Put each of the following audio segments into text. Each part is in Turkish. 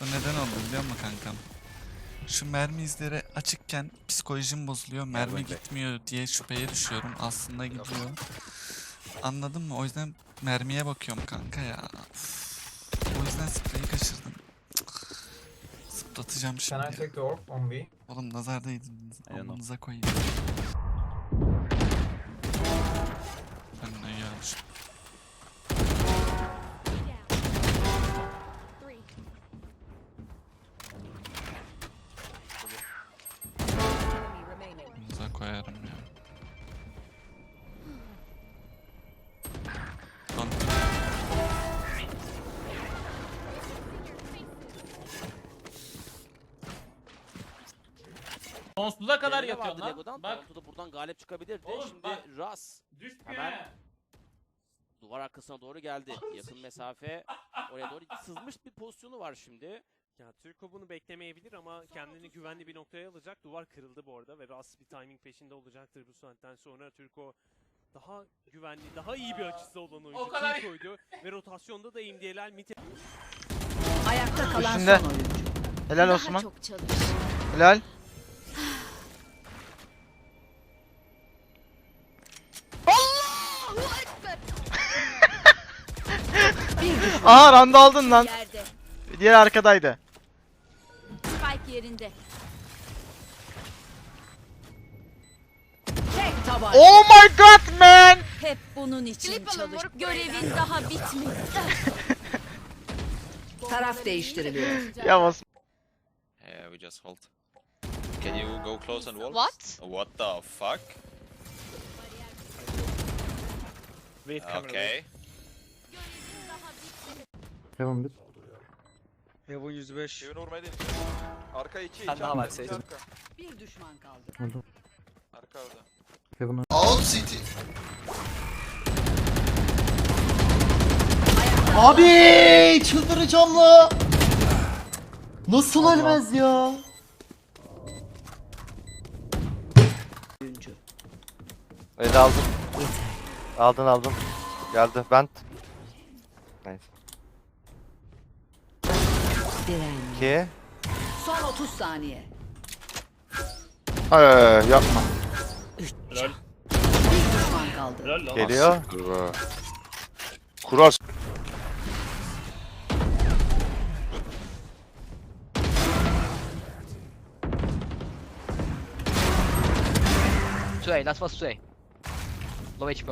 Bu neden oldu biliyor musun kankam? Şu mermi izleri açıkken psikolojim bozuluyor. Mermi gitmiyor diye şüpheye düşüyorum. Aslında gidiyor. Anladın mı? O yüzden mermiye bakıyorum kanka ya. Üf. O yüzden spreyi kaçırdım. Zıplatacağım Can şimdi. I take the orb on B? Oğlum nazardaydınız. know. Amanıza koyayım. Lan Sonsuza kadar yatıyorsun vardı lan. Lego'dan. Bak da buradan galip çıkabilirdi. Oğlum Şimdi bak. Ras Hemen. duvar arkasına doğru geldi. Yakın mesafe oraya doğru sızmış bir pozisyonu var şimdi. Ya Türko bunu beklemeyebilir ama kendini güvenli bir noktaya alacak. Duvar kırıldı bu arada ve Ras bir timing peşinde olacaktır bu saatten sonra. Türko daha güvenli, daha iyi bir açısı olan oyuncu kadar- Türko'ydu ve rotasyonda da MDLL mid Ayakta kalan Üstünde. son oyuncu. Helal Daha Osman. çok çalış. Helal. Bir düşman Aha randa aldın lan. Yerde. Diğer arkadaydı. Yerinde. tek tabanca. Oh my god man. Hep bunun için çalış. Görevin daha bitmedi. Taraf değiştiriliyor. Ya Osman. Yeah, we just hold. Can you go close and wall? What? What the fuck? Okay. Heaven Heaven 105. Even vurmayı Arka 2 Sen daha var Sage. Bir düşman kaldı. Arka orada. Abi çıldıracağım la. Nasıl ölmez ya? Oyuncu. Evet aldım. Aldın aldın. Geldi. Ben Neyse. Direnme. 2 Son 30 saniye. Ee, yapma. Bir düşman kaldı. Geliyor. Kural. Sway, last was Sway. Low HP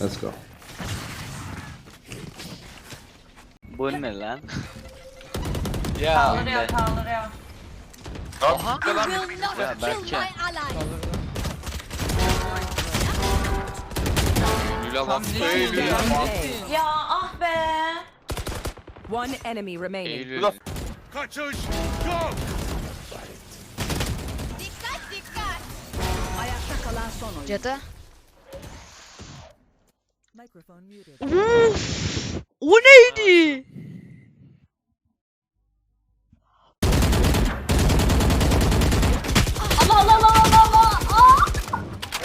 bomb. Bu ne lan? Ya. You will not Ya Berke. Lüla lan. Ya ah be. One enemy remaining. Eylül. Dikkat dikkat. Ayakta kalan son oyuncu. Cadı. Microphone muted. O neydi? Allah.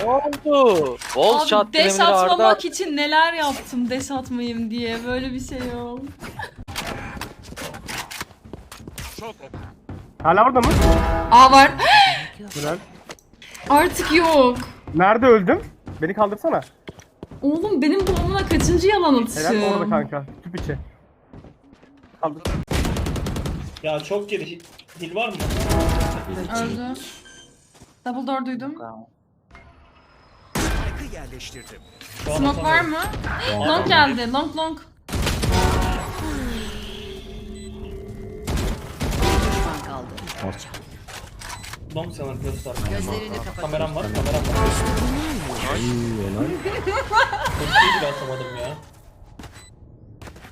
Oldu. Bol Abi shot deş Demir Arda. atmamak için neler yaptım deş atmayayım diye. Böyle bir şey yok. Hala orada mı? Aa var. Güzel. Artık yok. Nerede öldüm? Beni kaldırsana. Oğlum benim babamla kaçıncı yalan atışım? kanka. Tüp içi. Kaldır. Ya çok geri hil var mı? Öldü. Double door duydum. Smoke var mı? Long geldi. Long long. Bir düşman kaldı. Long sanırım göster. Gözlerini kapat. Kameram var, kameram var. Çok iyi bile atamadım ya.